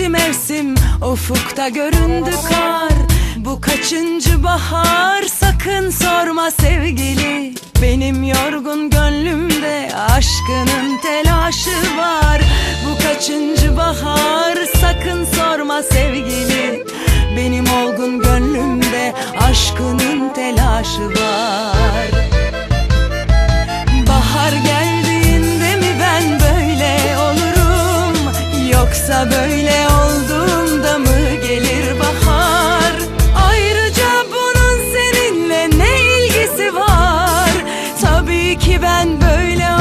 geçti mevsim Ufukta göründü kar. Bu kaçıncı bahar? Sakın sorma sevgili. Benim yorgun gönlümde Aşkının telaşı var. Bu kaçıncı bahar? Sakın sorma sevgili. Benim olgun gönlümde Aşkının telaşı var. ki ben böyle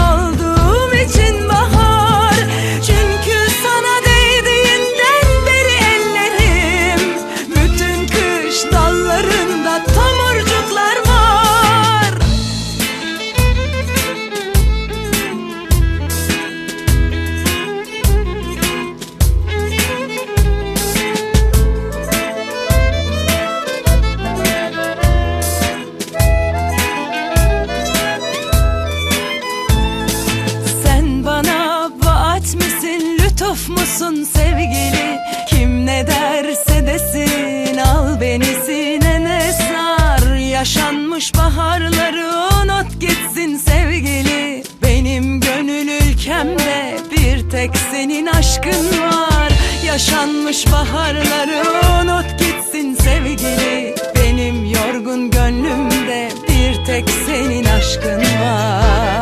ülkemde bir tek senin aşkın var. Yaşanmış baharları unut gitsin sevgili. Benim yorgun gönlümde bir tek senin aşkın var.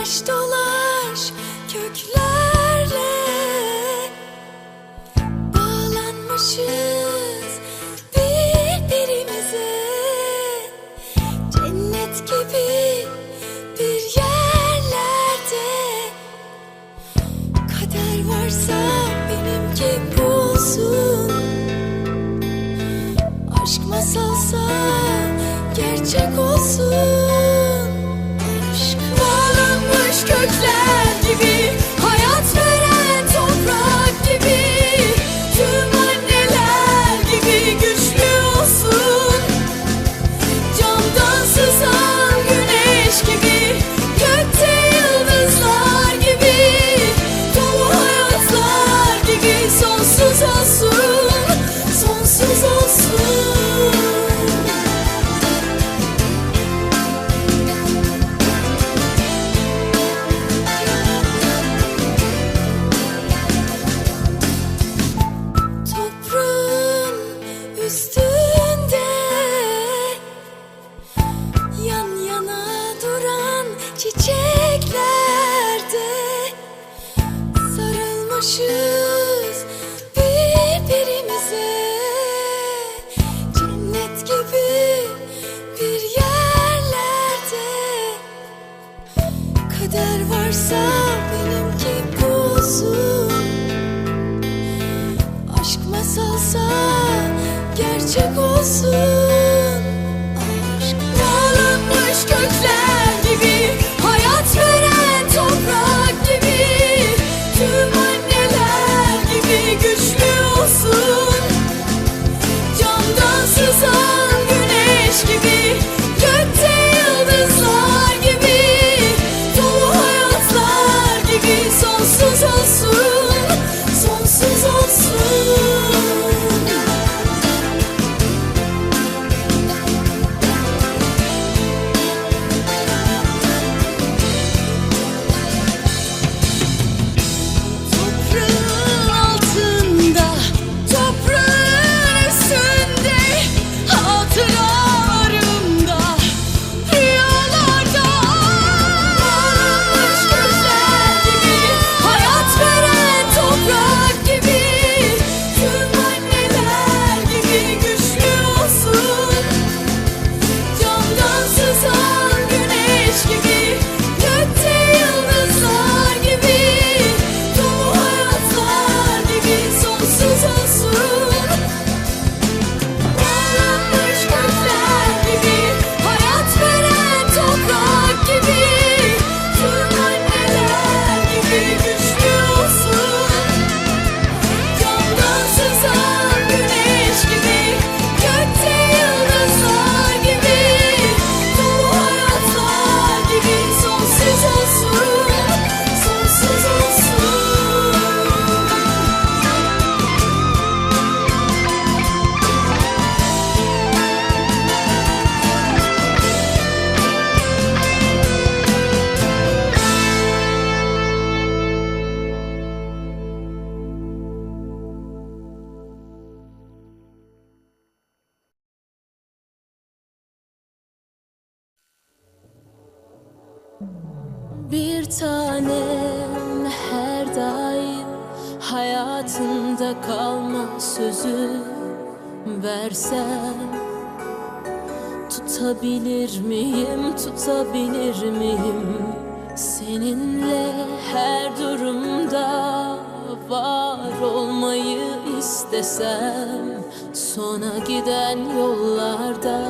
Dolaş dolaş köklerle. Bağlanmışız birbirimize. Cennet gibi bir yerlerde. Kader varsa benimki bulsun? Aşk masalsa gerçek olsun gökler. çiçeklerde sarılmışız birbirimize. Cennet gibi bir yerlerde kader varsa benimki bulsun aşk masalsa gerçek olsun. Bir tanem her daim hayatında kalma sözü versen. Tutabilir miyim, tutabilir miyim? Seninle her durumda var olmayı istesem. Sona giden yollarda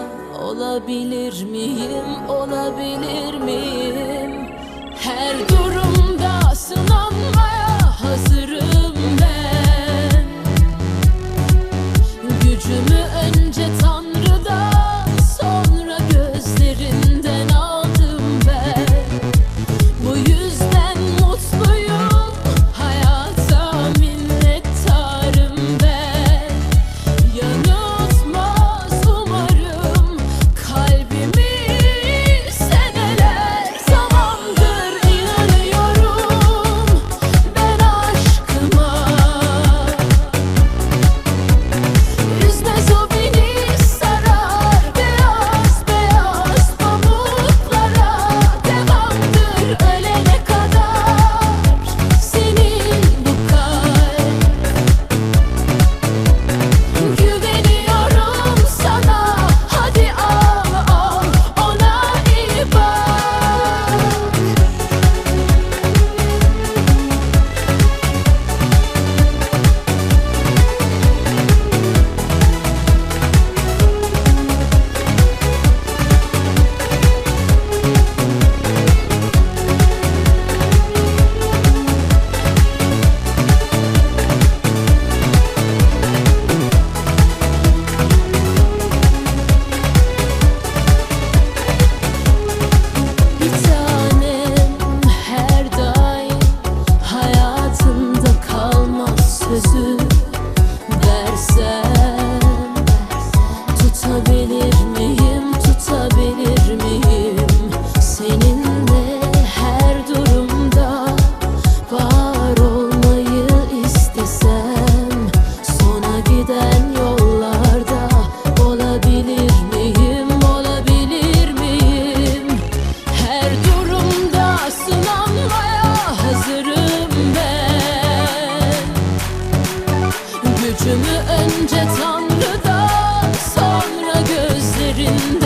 olabilir miyim, olabilir miyim? Her durumda sınanmaya hazırım ben. Gücümü önce tanrım garden